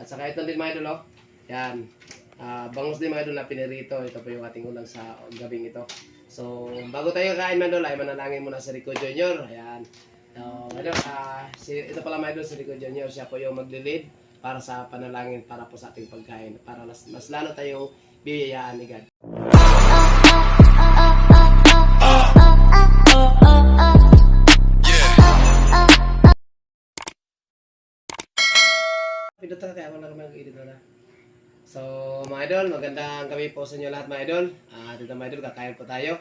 At saka ito din mga idol, oh. Yan. Ah, bangus din mga idol na pinirito. Ito po yung ating ulam sa gabing ito. So, bago tayo kain mga idol, ay manalangin muna si Rico Jr. Ayan. So, idol, ah, si, ito pala mga idol, si Rico Jr. Siya po yung maglilid para sa panalangin para po sa ating pagkain. Para mas, mas lalo tayong biyayaan ni God. Pindot ka kaya ako lang mag-edit na. So, mga idol, magandang gabi po sa inyo lahat mga idol. At ito mga idol, kakain po tayo.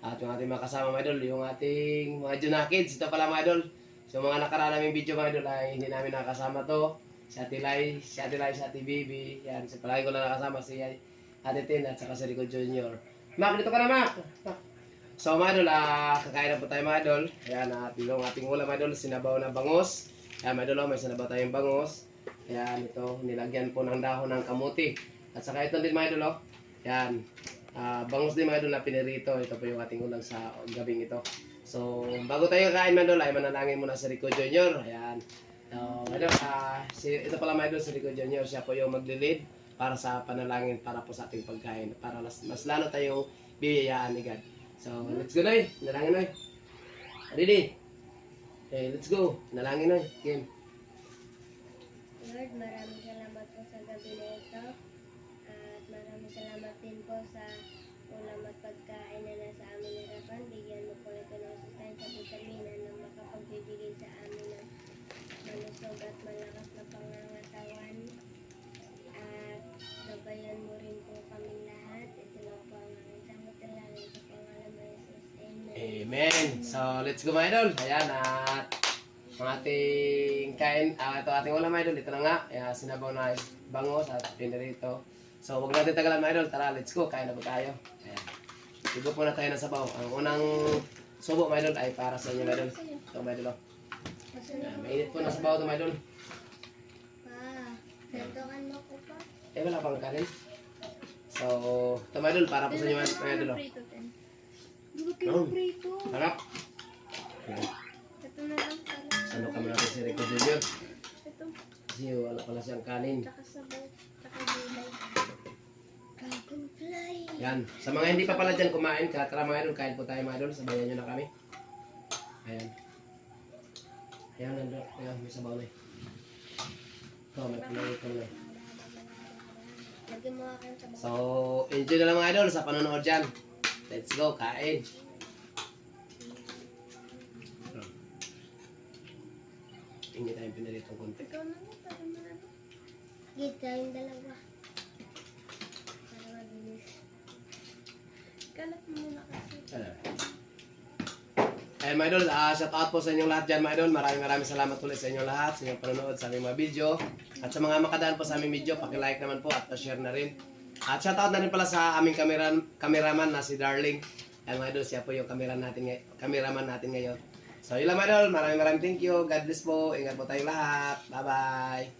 At yung ating mga kasama mga idol, yung ating mga Junakids, ito pala mga idol. So, mga nakaraan naming video mga idol ay hindi namin nakasama to. Si Ate Lai, si Ate Lai, si Ate Bibi. Yan, si palagi ko lang nakasama si Ate Tin at saka si Rico Jr. Mac, dito ka na Mac! So mga idol, ah, kakain na po tayo mga idol. Ayan, at yung ating ulam mga idol, sinabaw na bangos. Ayan mga idol, oh, may sinabaw tayong bangos. Ayan, ito, nilagyan po ng dahon ng kamuti. At saka ito din mga idol, oh. Ayan, ah, bangus din mga idol na pinirito. Ito po yung ating ulam sa gabing ito. So, bago tayo kain mga idol, ay manalangin muna si Rico Jr. Ayan. So, idol, ah, si, ito pala mga idol, si Rico Jr. Siya po yung maglilid para sa panalangin para po sa ating pagkain. Para mas, mas lalo tayong biyayaan ni God. So, let's go, Noy. Nalangin, Noy. Ready? Okay, let's go. Nalangin, Noy. Game. Lord, maraming salamat po sa gabi na ito. At maraming salamat din po sa ulam at pagkain na nasa amin harapan. Bigyan mo po ito ng sustansya vitamina na makapagbibigay sa amin ng malusog at malakas na pangangatawan. At gabayan mo rin po kaming lahat. Ito lang po ang aming samot na sa pangalan ng Jesus. Amen. Amen. So, let's go, mga idol. Ayan, at ang ating kain, ah, ito ating ulam, idol. Ito na nga, Ayan, sinabaw na bangos at pinirito. So, huwag natin tagalan, mga idol. Tara, let's go. Kain na po tayo. Ayan. Sigo po na tayo ng sabaw. Ang unang subo, mga idol, ay para sa inyo, mga idol. Ito, mga idol. oh. Ayan, mainit po na sabaw ito, mga idol. Ko pa. Eh, wala pang kanin. So, ito, mga idol, para po sa inyo, mga idol. oh. Di ba Oh. prito? Ito na lang pala. Sano kami natin si Rico Jr. Ito, Kasi wala pala siyang kanin. tsaka sabaw, tsaka gulay. Dragonfly. Yan. Sa mga hindi pa pala dyan kumain, kaya tara mga idol, kain po tayo mga idol. Sabayan nyo na kami. Ayan. Ayan, nando. Ayan, may sabaw na eh. Ito, may pinay ito na eh. So, enjoy na lang mga idol sa panonood dyan. Let's go, kain. Hindi tayo pinaritong konti. Ikaw na mo, para mo na. Kita yung dalawa. Para mabilis. Kalat mo muna kasi. Eh, mga idol, ah, shout out po sa inyong lahat dyan, mga idol. Maraming maraming salamat ulit sa inyong lahat, sa inyong panonood sa aming mga video. At sa mga makadaan po sa aming video, paki-like naman po at pa-share na rin. At shout out na rin pala sa aming kameran, kameraman na si Darling. Ayan mga idol, siya po yung kamera natin, kameraman natin ngayon. So yun lang manol, maraming maraming thank you. God bless po. Ingat po tayong lahat. Bye-bye.